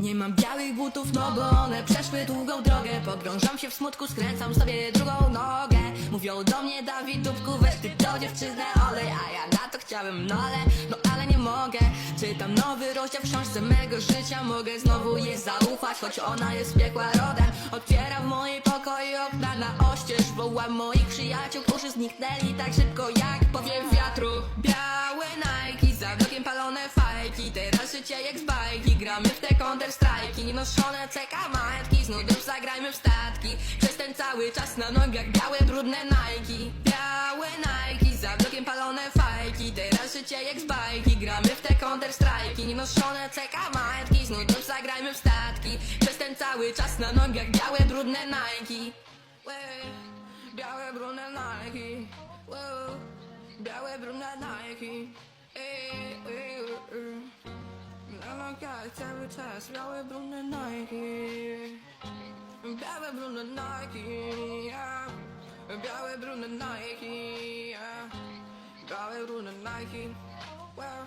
Nie mam białych butów, no bo one przeszły długą drogę. Pogrążam się w smutku, skręcam sobie drugą nogę. Mówią do mnie, Dawid Dubku, weź ty to dziewczynę olej. A ja na to chciałem, no ale, no ale nie mogę. Czytam nowy rozdział w książce mego życia. Mogę znowu jej zaufać, choć ona jest piekła rodem. Otwieram w mojej pokoju na oścież Wołam moich przyjaciół, którzy zniknęli tak szybko jak powiew wiatru. Białe Nike, za blokiem palone fajki Teraz życie jak z bajki, gramy w te counter strajki Nienoszone ceka majtki, znów zagrajmy w statki Przez ten cały czas na nogach białe brudne Nike. Białe Nike, za blokiem palone fajki Teraz życie jak z bajki, gramy w te counter strajki Nienoszone ceka majtki, znów zagrajmy w statki Przez ten cały czas na nogach białe brudne Nike Białe brudne Nike Łe, Białe brudne Nike Ej, ej, ej. Na nogach cały czas białe brudne Nike Białe brudne Nike yeah. Białe brudne Nike yeah. Białe brudne Nike well.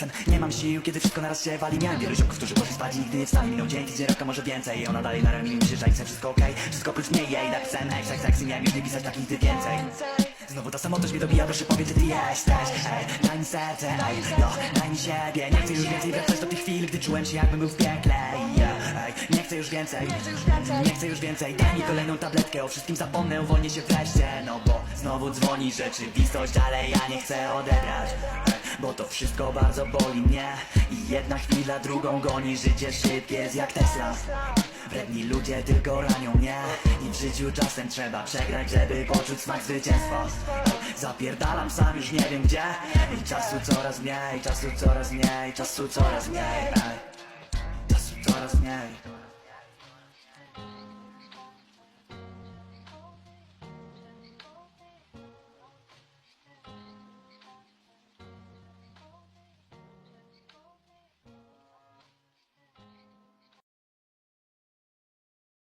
Czasem nie mam sił, kiedy wszystko naraz się wali. Miałem wielu ziomków, którzy poszli spać. I nigdy nie wstali Minął dzień, tydzień, rok, a może więcej. Ona dalej na ramieniu mi się żali, wszystko okej. Wszystko oprócz mnie jej, napisałem ex, ex, ex I miałem już nie pisać tak nigdy więcej. Znowu ta samotość mnie dobija, proszę powiedz, gdzie ty jesteś. Ej, daj mi serce, ej, no, daj mi siebie. Nie chcę już więcej wracać do tych chwil, gdy czułem się jakbym był w piekle. Ej, nie chcę już więcej, nie chcę już więcej. Daj mi kolejną tabletkę, o wszystkim zapomnę, uwolnię się wreszcie. No bo znowu dzwoni rzeczywistość, ale ja nie chcę odebrać wszystko bardzo boli mnie. I jedna chwila drugą goni, życie szybkie jest jak Tesla. Wredni ludzie tylko ranią mnie. I w życiu czasem trzeba przegrać, żeby poczuć smak zwycięstwa. Zapierdalam sam już nie wiem gdzie. I czasu coraz mniej, czasu coraz mniej, czasu coraz mniej ej. Czasu coraz mniej